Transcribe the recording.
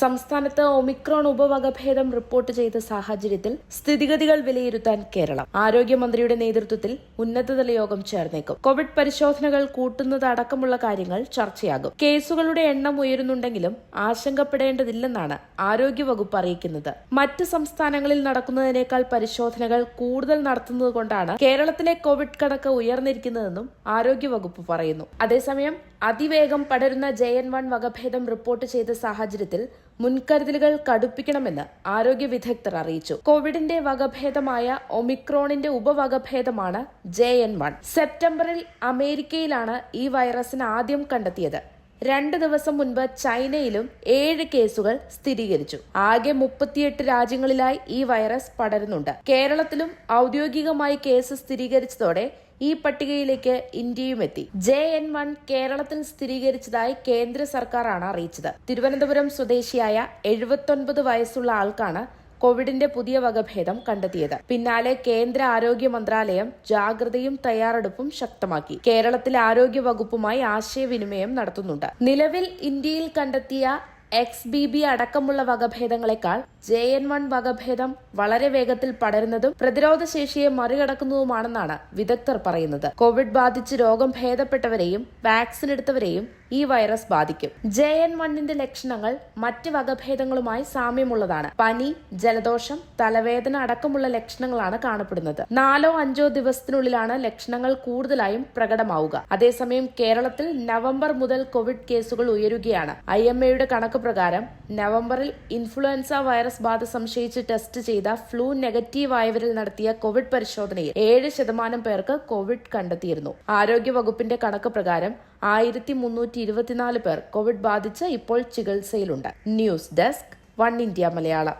സംസ്ഥാനത്ത് Omicron ഉപവകഭേദം report ചെയ്ത സാഹചര്യത്തിൽ സ്ഥിതിഗതികൾ വിലയിരുത്താൻ കേരളം. ആരോഗ്യമന്ത്രിയുടെ നേതൃത്വത്തിൽ ഉന്നതതല യോഗം ചേർന്നേക്കും. കോവിഡ് പരിശോധനകൾ കൂട്ടുന്നത് അടക്കമുള്ള കാര്യങ്ങൾ ചർച്ചയാകും. കേസുകളുടെ എണ്ണം ഉയരുന്നുണ്ടെങ്കിലും ആശങ്കപ്പെടേണ്ടതില്ലെന്നാണ് ആരോഗ്യവകുപ്പ് അറിയിക്കുന്നത്. മറ്റ് സംസ്ഥാനങ്ങളിൽ നടക്കുന്നതിനേക്കാൾ പരിശോധനകൾ കൂടുതൽ നടത്തുന്നതുകൊണ്ടാണ് കേരളത്തിലെ കോവിഡ് കണക്ക് ഉയർന്നിരിക്കുന്നതെന്നും ആരോഗ്യവകുപ്പ് പറയുന്നു. അതേസമയം അതിവേഗം പടരുന്ന ജെ എൻ വൺ വകഭേദം റിപ്പോർട്ട് ചെയ്ത സാഹചര്യത്തിൽ മുൻകരുതലുകൾ കടുപ്പിക്കണമെന്ന് ആരോഗ്യ വിദഗ്ധർ അറിയിച്ചു. കോവിഡിന്റെ വകഭേദമായ ഒമിക്രോണിന്റെ ഉപവകഭേദമാണ് ജെ എൻ വൺ. സെപ്റ്റംബറിൽ അമേരിക്കയിലാണ് ഈ വൈറസിന് ആദ്യം കണ്ടെത്തിയത്. രണ്ട് ദിവസം മുൻപ് ചൈനയിലും ഏഴ് കേസുകൾ സ്ഥിരീകരിച്ചു. ആകെ മുപ്പത്തിയെട്ട് രാജ്യങ്ങളിലായി ഈ വൈറസ് പടരുന്നുണ്ട്. കേരളത്തിലും ഔദ്യോഗികമായി കേസ് സ്ഥിരീകരിച്ചതോടെ ഈ പട്ടികയിലേക്ക് ഇന്ത്യയും എത്തി ജെ എൻ വൺ കേരളത്തിൽ സ്ഥിരീകരിച്ചതായി കേന്ദ്ര സർക്കാരാണ് അറിയിച്ചത്. തിരുവനന്തപുരം സ്വദേശിയായ എഴുപത്തൊൻപത് വയസ്സുള്ള ആൾക്കാണ് കോവിഡിന്റെ പുതിയ വകഭേദം കണ്ടെത്തിയത്. പിന്നാലെ കേന്ദ്ര ആരോഗ്യ മന്ത്രാലയം ജാഗ്രതയും തയ്യാറെടുപ്പും ശക്തമാക്കി. കേരളത്തിലെ ആരോഗ്യ വകുപ്പുമായി ആശയവിനിമയം നടത്തുന്നുണ്ട്. നിലവിൽ ഇന്ത്യയിൽ കണ്ടെത്തിയ എക്സ് ബി ബി അടക്കമുള്ള വകഭേദങ്ങളെക്കാൾ ജെ എൻ വൺ വകഭേദം വളരെ വേഗത്തിൽ പടരുന്നതും പ്രതിരോധ ശേഷിയെ മറികടക്കുന്നതുമാണെന്നാണ് വിദഗ്ധർ പറയുന്നത്. കോവിഡ് ബാധിച്ച് രോഗം ഭേദപ്പെട്ടവരെയും വാക്സിൻ എടുത്തവരെയും ഈ വൈറസ് ബാധിക്കും. ജെ എൻ വണ്ണിന്റെ ലക്ഷണങ്ങൾ മറ്റ് വകഭേദങ്ങളുമായി സാമ്യമുള്ളതാണ്. പനി ജലദോഷം തലവേദന അടക്കമുള്ള ലക്ഷണങ്ങളാണ് കാണപ്പെടുന്നത്. നാലോ അഞ്ചോ ദിവസത്തിനുള്ളിലാണ് ലക്ഷണങ്ങൾ കൂടുതലായും പ്രകടമാവുക. അതേസമയം കേരളത്തിൽ നവംബർ മുതൽ കോവിഡ് കേസുകൾ ഉയരുകയാണ്. ഐ എം എയുടെ കണക്ക് പ്രകാരം നവംബറിൽ ഇൻഫ്ലുവൻസ വൈറസ് ബാധ സംശയിച്ച് ടെസ്റ്റ് ചെയ്ത ഫ്ലൂ നെഗറ്റീവ് ആയവരിൽ നടത്തിയ കോവിഡ് പരിശോധനയിൽ ഏഴ് ശതമാനം പേർക്ക് കോവിഡ് കണ്ടെത്തിയിരുന്നു. ആരോഗ്യ വകുപ്പിന്റെ കണക്ക് പ്രകാരം ആയിരത്തി മുന്നൂറ്റി ഇരുപത്തിനാല് പേർ കോവിഡ് ബാധിച്ച് ഇപ്പോൾ ചികിത്സയിലുണ്ട്. News desk one India Malayalam.